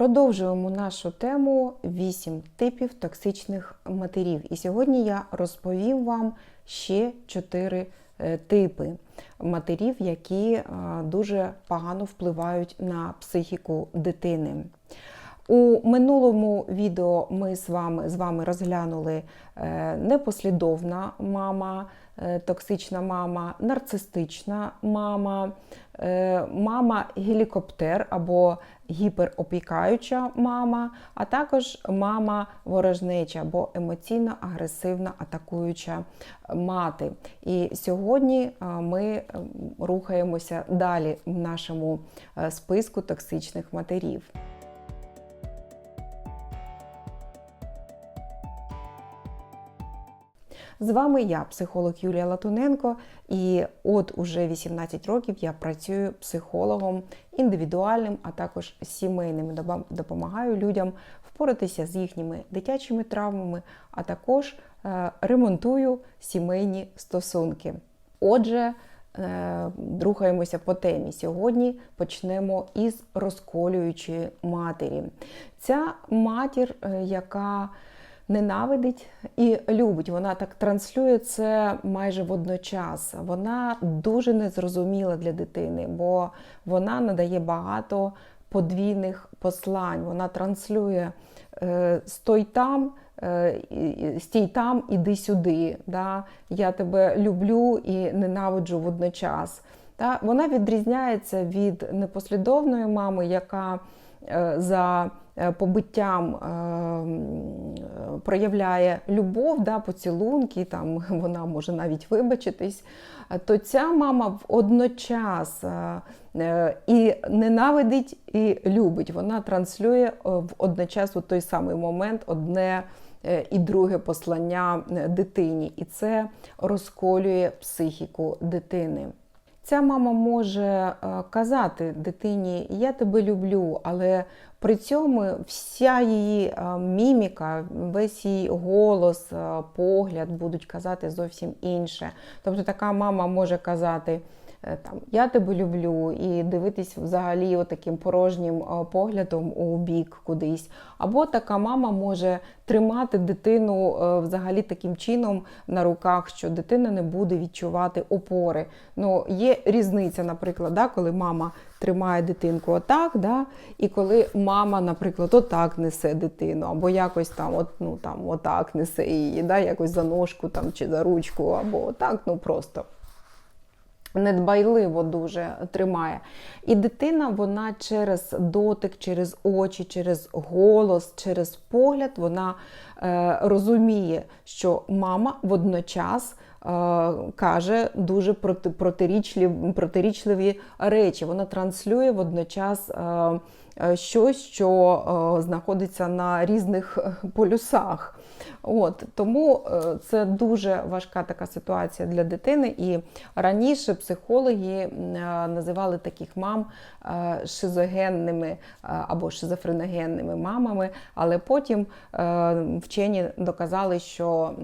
Продовжуємо нашу тему 8 типів токсичних матерів. І сьогодні я розповім вам ще 4 типи матерів, які е, дуже погано впливають на психіку дитини. У минулому відео ми з вами, з вами розглянули е, непослідовна мама, е, токсична мама, нарцистична мама, е, мама гелікоптер або гіперопікаюча мама, а також мама ворожнеча або емоційно агресивна атакуюча мати. І сьогодні е, ми е, рухаємося далі в нашому е, списку токсичних матерів. З вами я, психолог Юлія Латуненко, і от уже 18 років я працюю психологом індивідуальним, а також сімейним. Допомагаю людям впоратися з їхніми дитячими травмами, а також е, ремонтую сімейні стосунки. Отже, е, рухаємося по темі. Сьогодні почнемо із розколюючої матері. Ця матір, е, яка ненавидить і любить. Вона так транслює це майже водночас. Вона дуже незрозуміла для дитини, бо вона надає багато подвійних послань. Вона транслює е, стой там. е, Стій там, іди сюди. Да? Я тебе люблю і ненавиджу водночас. Та? Вона відрізняється від непослідовної мами, яка е, за побиттям е, м, е, проявляє любов, да, поцілунки, там вона може навіть вибачитись, то ця мама водночас е, е, і ненавидить, і любить. Вона транслює е, в одночас у той самий момент одне і друге послання дитині, і це розколює психіку дитини. Ця мама може казати дитині Я тебе люблю, але при цьому вся її е, міміка, весь її голос, е, погляд будуть казати зовсім інше. Тобто така мама може казати. е, Там я тебе люблю, і дивитись взагалі таким порожнім поглядом у бік кудись. Або така мама може тримати дитину взагалі таким чином на руках, що дитина не буде відчувати опори. Ну, є різниця, наприклад, да, коли мама тримає дитинку отак, да, і коли мама, наприклад, отак несе дитину, або якось там, от, ну, там отак несе її, да, якось за ножку там, чи за ручку, або отак, ну просто недбайливо дуже тримає. І дитина, вона через дотик, через очі, через голос, через погляд, вона е, розуміє, що мама водночас. Е, Каже дуже проти, протирічливі, протирічливі речі. Вона транслює водночас е, е, щось, що знаходиться на різних полюсах. От тому е, це дуже важка така ситуація для дитини. І раніше психологи е, називали таких мам е, шизогенними або шизофреногенними мамами, але потім вчені доказали, що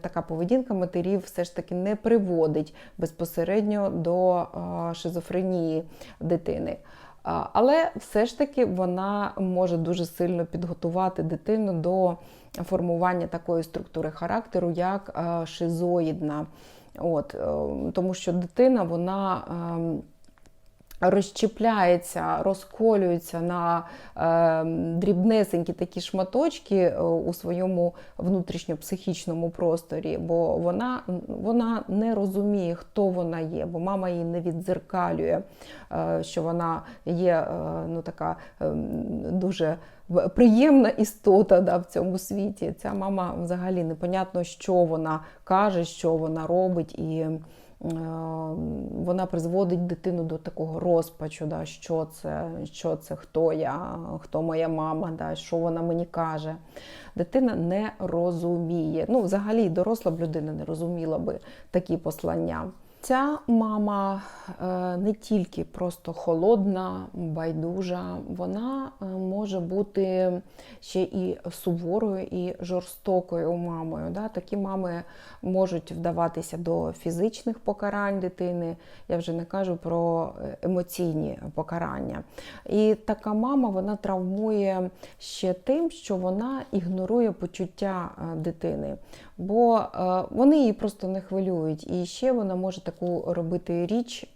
така поведінка матерів все ж таки не приводить безпосередньо до шизофренії дитини. Але все ж таки вона може дуже сильно підготувати дитину до формування такої структури характеру, як е, шизоїдна. От, е, тому що дитина вона. ем, Розщепляється, розколюється на е, дрібнесенькі такі шматочки е, у своєму внутрішньопсихічному просторі, бо вона, вона не розуміє, хто вона є, бо мама її не віддзеркалює, е, що вона є ну, така е, дуже приємна істота да, в цьому світі. Ця мама взагалі непонятно, що вона каже, що вона робить. І е, вона призводить дитину до такого розпачу, да, що це, що це, хто я, хто моя мама, да, що вона мені каже. Дитина не розуміє. Ну, взагалі, доросла б людина не розуміла би такі послання. Ця мама е, не тільки просто холодна, байдужа, вона е, може бути ще і суворою, і жорстокою мамою. Такі мами можуть вдаватися до фізичних покарань дитини. Я вже не кажу про е, емоційні покарання. І така мама вона травмує ще тим, що вона ігнорує почуття дитини, бо вони її просто не хвилюють. І ще вона може таку робити річ.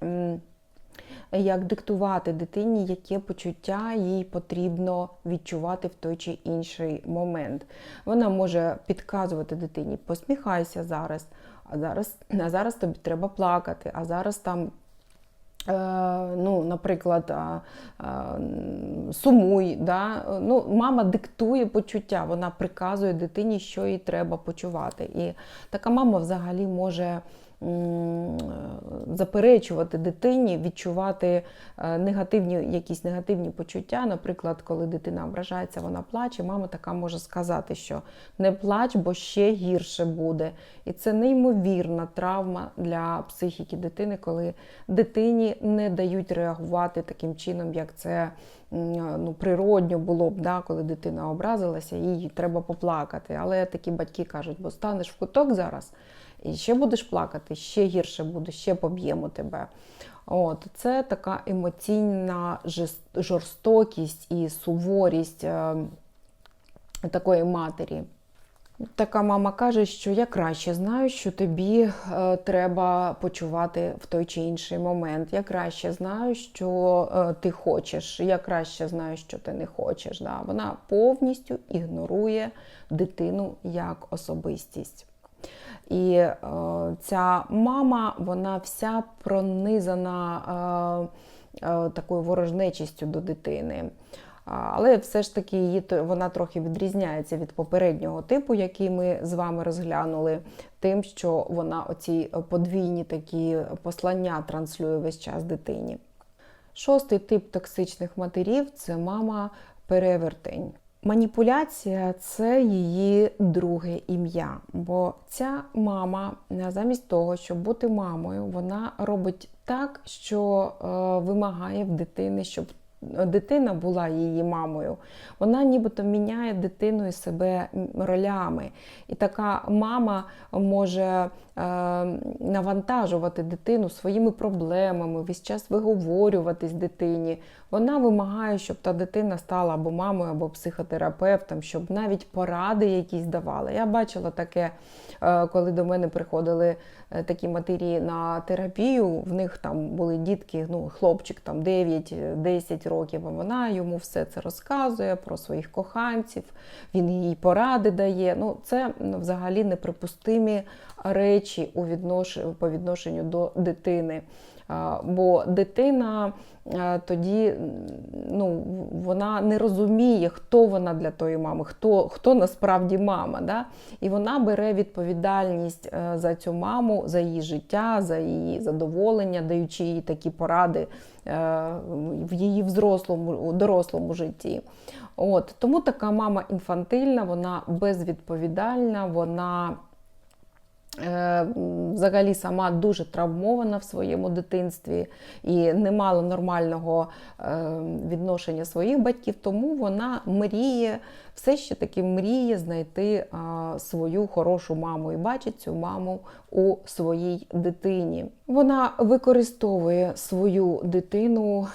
Як диктувати дитині, яке почуття їй потрібно відчувати в той чи інший момент. Вона може підказувати дитині: посміхайся зараз, а зараз, а зараз тобі треба плакати, а зараз там Е, ну, наприклад, сумуй. Да? Ну, мама диктує почуття, вона приказує дитині, що їй треба почувати. І така мама взагалі може заперечувати дитині, відчувати е, негативні, якісь негативні почуття. Наприклад, коли дитина ображається, вона плаче, мама така може сказати, що не плач, бо ще гірше буде. І це неймовірна травма для психіки дитини, коли дитині не дають реагувати таким чином, як це ну, природньо було б, да, коли дитина образилася, їй треба поплакати. Але такі батьки кажуть, бо станеш в куток зараз. І ще будеш плакати, ще гірше буде, ще поб'ємо тебе. От, Це така емоційна жорстокість і суворість е, такої матері. Така мама каже, що я краще знаю, що тобі е, треба почувати в той чи інший момент. Я краще знаю, що е, ти хочеш. Я краще знаю, що ти не хочеш. Да? Вона повністю ігнорує дитину як особистість. І е, ця мама, вона вся пронизана е, е, такою ворожнечістю до дитини. Але все ж таки її вона трохи відрізняється від попереднього типу, який ми з вами розглянули, тим, що вона оці подвійні такі послання транслює весь час дитині. Шостий тип токсичних матерів це мама перевертень. Маніпуляція це її друге ім'я, бо ця мама, е, замість того, щоб бути мамою, вона робить так, що е, вимагає в дитини, щоб дитина була її мамою. Вона нібито міняє дитину і себе ролями. І така мама може е, навантажувати дитину своїми проблемами, весь час виговорюватись дитині. Вона вимагає, щоб та дитина стала або мамою, або психотерапевтом, щоб навіть поради якісь давала. Я бачила таке, е, коли до мене приходили е, такі матері на терапію. В них там були дітки, ну, хлопчик там 9-10 років, І вона йому все це розказує про своїх коханців, він їй поради дає. Ну, це взагалі неприпустимі речі у віднош... по відношенню до дитини. Бо дитина тоді ну, вона не розуміє, хто вона для тої мами, хто, хто насправді мама. Да? І вона бере відповідальність е, за цю маму, за її життя, за її задоволення, даючи їй такі поради е, в її взрослому, дорослому житті. От, Тому така мама інфантильна, вона безвідповідальна, вона. Е, Взагалі сама дуже травмована в своєму дитинстві і не мала нормального е, відношення своїх батьків, тому вона мріє, все ще таки мріє знайти е, свою хорошу маму і бачить цю маму у своїй дитині. Вона використовує свою дитину.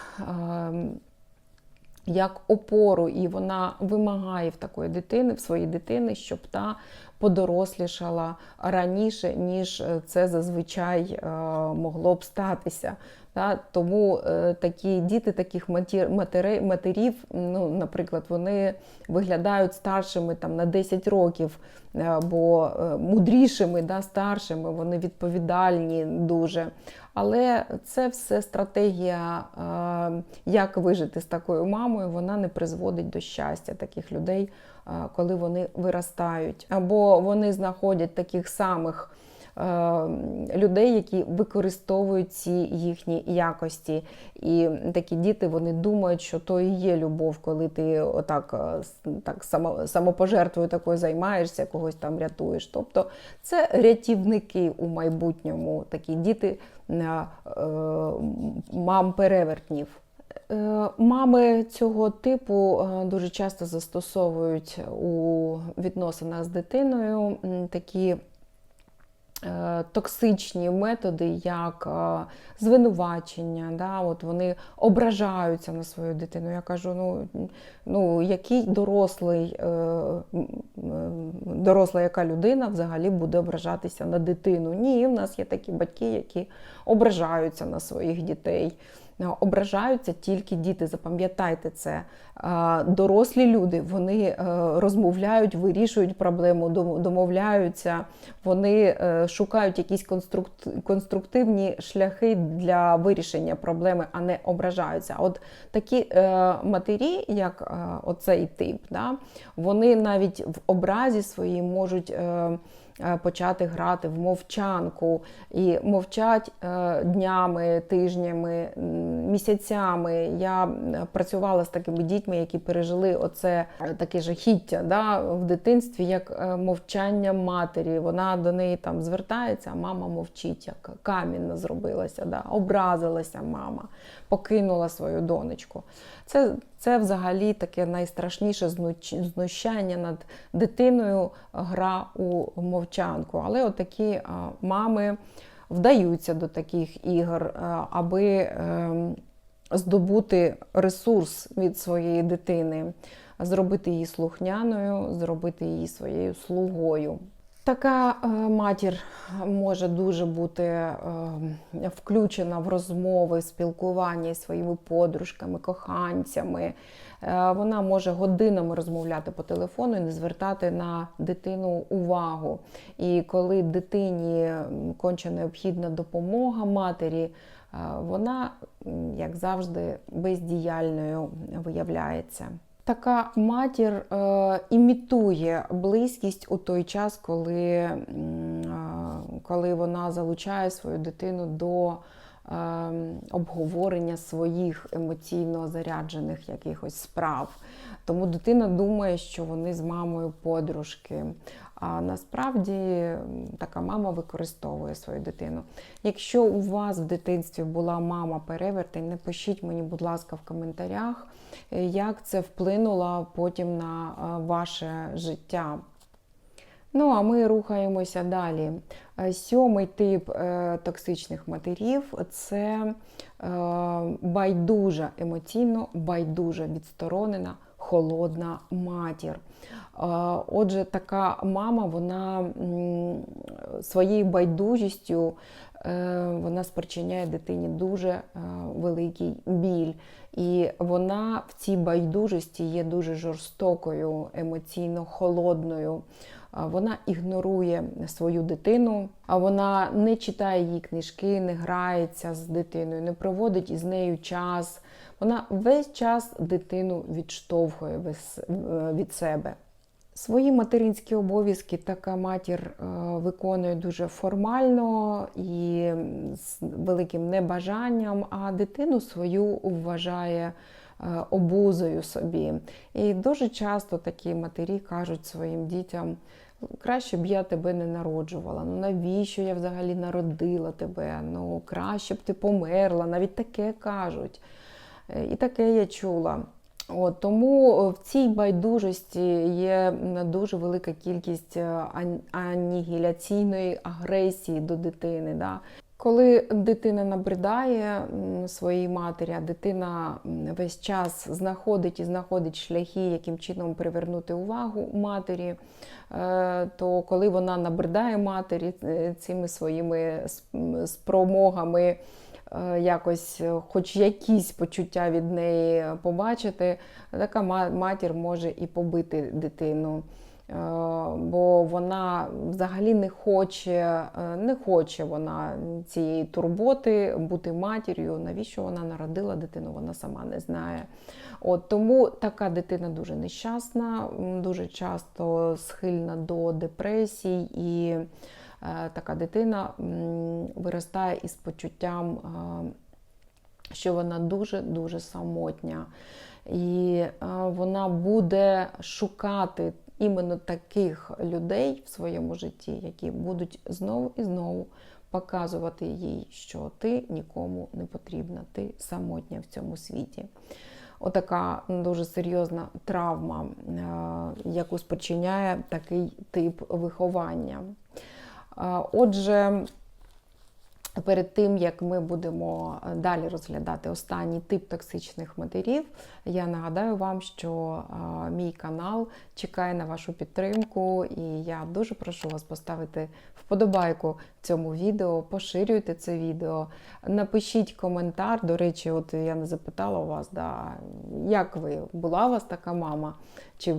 Е, як опору, і вона вимагає в такої дитини, в своїй дитини, щоб та подорослішала раніше, ніж це зазвичай е, могло б статися. Та, тому е, такі діти таких матери, матерів, ну, наприклад, вони виглядають старшими там, на 10 років, е, е, мудрішими, да, старшими, вони відповідальні дуже. Але це все стратегія, е, як вижити з такою мамою, вона не призводить до щастя таких людей, е, коли вони виростають. Або вони знаходять таких самих людей, які використовують ці їхні якості. І такі діти вони думають, що то і є любов, коли ти отак так само, самопожертвою такою займаєшся, когось там рятуєш. Тобто це рятівники у майбутньому, такі діти мам перевертнів. Е, мами цього типу е, дуже часто застосовують у відносинах з дитиною такі е, токсичні методи, як звинувачення. Да? От Вони ображаються на свою дитину. Я кажу, ну, ну який дорослий, доросла яка людина взагалі буде ображатися на дитину? Ні, в нас є такі батьки, які ображаються на своїх дітей. Е, ображаються тільки діти. Запам'ятайте це. Дорослі люди вони е, розмовляють, вирішують проблему, домовляються, вони е, шукають якісь конструктивні шляхи для вирішення проблеми, а не ображаються. От такі матері, як оцей тип, вони навіть в образі своїй можуть. Е, почати грати в мовчанку і мовчать е, днями, тижнями, місяцями. Я працювала з такими дітьми, які пережили оце е, таке жахіття да, в дитинстві, як мовчання матері. Вона до неї там звертається, а мама мовчить, як камінна зробилася, да, образилася мама, покинула свою донечку. Це це взагалі таке найстрашніше знущання над дитиною, гра у мовчанку. Але отакі мами вдаються до таких ігор, аби ем, здобути ресурс від своєї дитини, зробити її слухняною, зробити її своєю слугою. Така е, матір може дуже бути е, включена в розмови, спілкування зі своїми подружками, коханцями. Е, вона може годинами розмовляти по телефону і не звертати на дитину увагу. І коли дитині конче необхідна допомога матері, вона, як завжди, бездіяльною виявляється. Така матір е, імітує близькість у той час, коли е, коли вона залучає свою дитину до обговорення своїх емоційно заряджених якихось справ. Тому дитина думає, що вони з мамою подружки. А насправді така мама використовує свою дитину. Якщо у вас в дитинстві була мама перевертень, напишіть мені, будь ласка, в коментарях, е, як це вплинуло потім на е, ваше життя. Ну, а ми рухаємося далі. Е, сьомий тип токсичних матерів це байдужа емоційно, байдужа відсторонена, холодна матір. Отже, така мама, вона своєю байдужістю е, вона спричиняє дитині дуже е, великий біль. І вона в цій байдужості є дуже жорстокою, емоційно холодною. Вона ігнорує свою дитину, а вона не читає її книжки, не грається з дитиною, не проводить із нею час. Вона весь час дитину відштовхує від себе. Свої материнські обов'язки така матір е, виконує дуже формально і з великим небажанням, а дитину свою вважає е, обузою собі. І дуже часто такі матері кажуть своїм дітям. Краще б я тебе не народжувала. Ну навіщо я взагалі народила тебе? Ну краще б ти померла. Навіть таке кажуть. Е, і таке я чула. От, Тому в цій байдужості є дуже велика кількість е, анігіляційної агресії до дитини. Да? Коли дитина набридає своїй матері, а дитина весь час знаходить і знаходить шляхи, яким чином привернути увагу матері, е, то коли вона набридає матері цими своїми спромогами Е, якось, е, хоч якісь почуття від неї побачити, така матір може і побити дитину. Е, бо вона взагалі не хоче, не хоче вона цієї турботи бути матір'ю. Навіщо вона народила дитину, вона сама не знає. От Тому така дитина дуже нещасна, дуже часто схильна до депресій і е, така дитина м, виростає із почуттям, е, що вона дуже-дуже самотня. І е, вона буде шукати іменно таких людей в своєму житті, які будуть знову і знову показувати їй, що ти нікому не потрібна, ти самотня в цьому світі. Отака дуже серйозна травма, е, яку спричиняє такий тип виховання. Е, Отже, Перед тим як ми будемо е, далі розглядати останній тип токсичних матерів, я нагадаю вам, що мій канал чекає на вашу підтримку, і я дуже прошу вас поставити вподобайку цьому відео, поширюйте це відео, напишіть коментар. До речі, от я не запитала у вас, да, як ви була у вас така мама, чи е,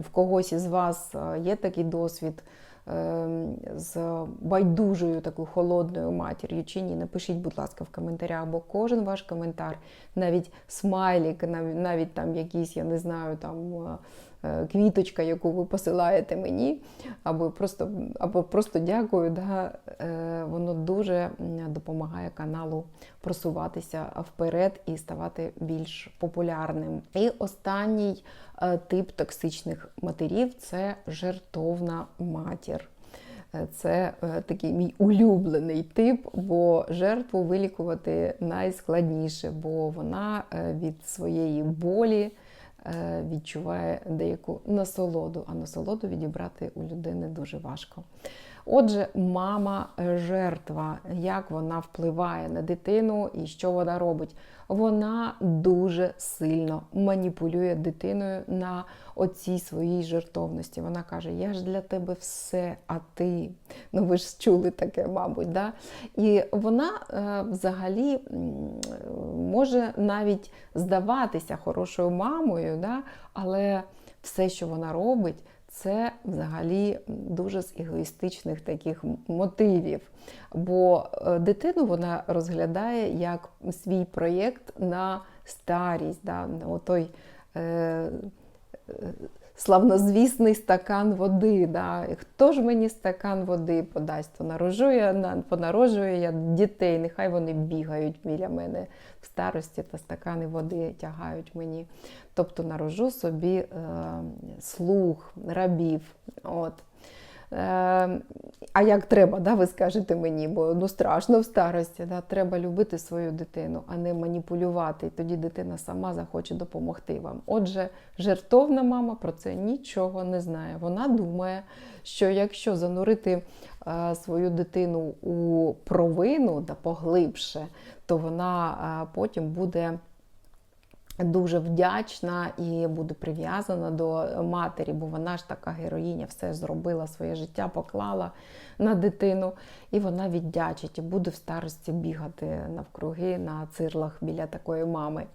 в когось із вас е, є такий досвід з байдужою такою холодною матір'ю чи ні. Напишіть, будь ласка, в коментарях, бо кожен ваш коментар, навіть смайлік, навіть, там якийсь, я не знаю, там. Е, Квіточка, яку ви посилаєте мені, або просто або просто дякую. Да, е, Воно дуже допомагає каналу просуватися вперед і ставати більш популярним. І останній е, тип токсичних матерів це жертовна матір. Це такий мій улюблений тип, бо жертву вилікувати найскладніше, бо вона від своєї болі відчуває деяку насолоду, а насолоду відібрати у людини дуже важко. Отже, мама жертва, як вона впливає на дитину і що вона робить? Вона дуже сильно маніпулює дитиною на оцій своїй жертовності. Вона каже: Я ж для тебе все, а ти. Ну ви ж чули таке, мабуть. Да? І вона е, взагалі може навіть здаватися хорошою мамою, да? але все, що вона робить, це взагалі дуже з егоїстичних таких мотивів. Бо е, дитину вона розглядає як свій проєкт на старість. Да? той е, е, славнозвісний стакан води. Да? І Хто ж мені стакан води подасть? То народжую я, на- понароджую я дітей, нехай вони бігають біля мене в старості та стакани води тягають мені. Тобто народжу собі е, слуг, рабів. От. Е, а як треба, да, ви скажете мені, бо ну страшно в старості. Да, треба любити свою дитину, а не маніпулювати. І тоді дитина сама захоче допомогти вам. Отже, жертовна мама про це нічого не знає. Вона думає, що якщо занурити е, свою дитину у провину да поглибше, то вона е, потім буде дуже вдячна і буду прив'язана до матері, бо вона ж така героїня, все зробила, своє життя поклала на дитину, і вона віддячить і буде в старості бігати навкруги на цирлах біля такої мами.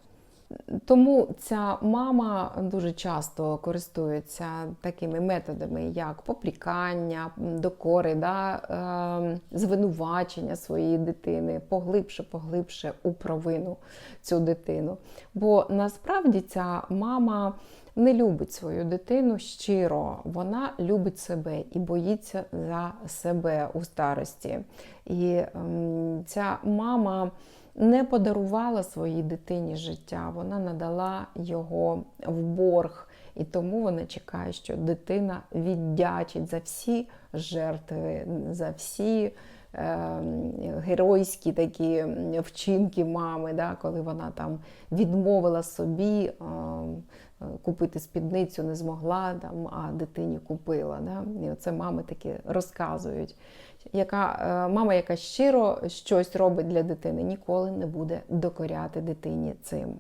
Тому ця мама дуже часто користується такими методами, як попрікання, докори, да, е, звинувачення своєї дитини, поглибше, поглибше у провину цю дитину. Бо насправді ця мама не любить свою дитину щиро, вона любить себе і боїться за себе у старості. І ем, ця мама не подарувала своїй дитині життя, вона надала його в борг. І тому вона чекає, що дитина віддячить за всі жертви, за всі е, геройські такі вчинки мами, да, коли вона там відмовила собі. Е, Купити спідницю не змогла, там, а дитині купила. Да? І оце мами такі розказують. Яка, е, мама, яка щиро щось робить для дитини, ніколи не буде докоряти дитині цим.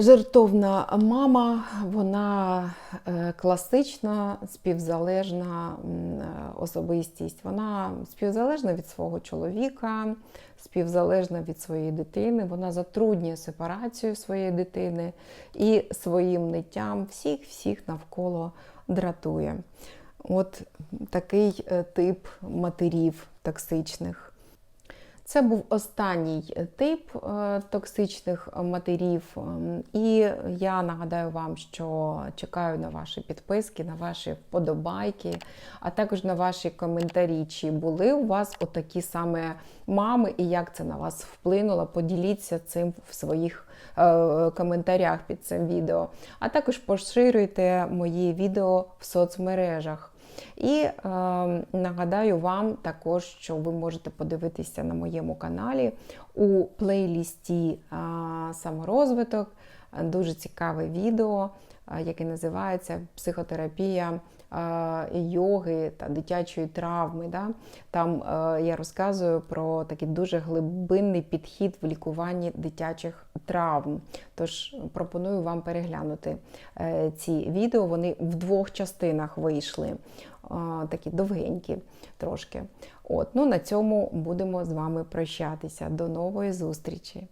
Жертовна мама, вона е, класична, співзалежна е, особистість. Вона співзалежна від свого чоловіка, співзалежна від своєї дитини. Вона затруднює сепарацію своєї дитини і своїм ниттям всіх-всіх навколо дратує. От такий е, тип матерів токсичних. Це був останній тип е, токсичних матерів. Ем, І я нагадаю вам, що чекаю на ваші підписки, на ваші вподобайки, а також на ваші коментарі, чи були у вас отакі саме мами і як це на вас вплинуло. Поділіться цим в своїх е, коментарях під цим відео. А також поширюйте мої відео в соцмережах. І е, нагадаю вам також, що ви можете подивитися на моєму каналі у плейлісті е, саморозвиток. Дуже цікаве відео, е, яке називається Психотерапія йоги та дитячої травми. Да? Там е, я розказую про такий дуже глибинний підхід в лікуванні дитячих травм. Тож пропоную вам переглянути е, ці відео. Вони в двох частинах вийшли, е, такі довгенькі трошки. От, ну, на цьому будемо з вами прощатися. До нової зустрічі!